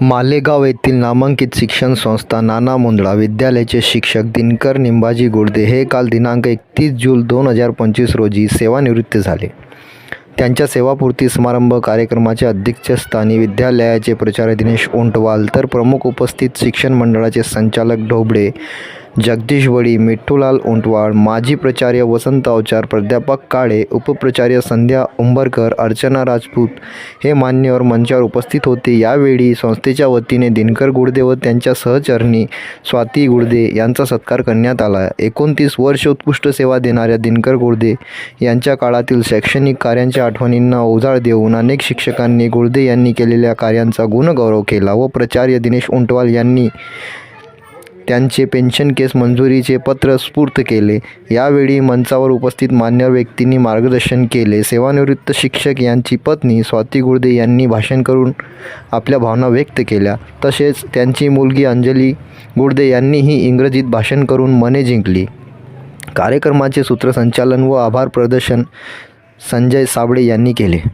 मालेगाव येथील नामांकित शिक्षण संस्था नाना मुंदळा विद्यालयाचे शिक्षक दिनकर निंबाजी गुडदे हे काल दिनांक एकतीस जून दोन हजार पंचवीस रोजी सेवानिवृत्त झाले. त्यांच्या सेवापूर्ती समारंभ कार्यक्रमाच्या अध्यक्षस्थानी विद्यालयाचे प्राचार्य दिनेश ओंटवाल तर प्रमुख उपस्थित शिक्षण मंडळाचे संचालक ढोबळे जगदीश वडी मिठ्ठूलाल ओंटवाळ माजी प्राचार्य वसंत अवचार प्राध्यापक काळे उपप्राचार्य संध्या उंबरकर अर्चना राजपूत हे मान्यवर मंचावर उपस्थित होते. यावेळी संस्थेच्या वतीने दिनकर गुडदे व त्यांच्या सहचरणी स्वाती गुडदे यांचा सत्कार करण्यात आला. एकोणतीस वर्ष उत्कृष्ट सेवा देणाऱ्या दिनकर गुडदे यांच्या काळातील शैक्षणिक कार्यांच्या आठवणींना उजाळ देऊन अनेक शिक्षकांनी गुडदे यांनी केलेल्या कार्यांचा गुणगौरव केला व प्राचार्य दिनेश उंटवाल यांनी त्यांचे पेन्शन केस मंजुरीचे पत्र स्फूर्त केले. यावेळी मंचावर उपस्थित मान्यवर व्यक्तींनी मार्गदर्शन केले. सेवानिवृत्त शिक्षक यांची पत्नी स्वाती गुर्दे यांनी भाषण करून आपल्या भावना व्यक्त केल्या. तसेच त्यांची मुलगी अंजली गुर्दे यांनीही इंग्रजीत भाषण करून मने जिंकली. कार्यक्रमाचे सूत्रसंचालन व आभार प्रदर्शन संजय साबळे यांनी केले.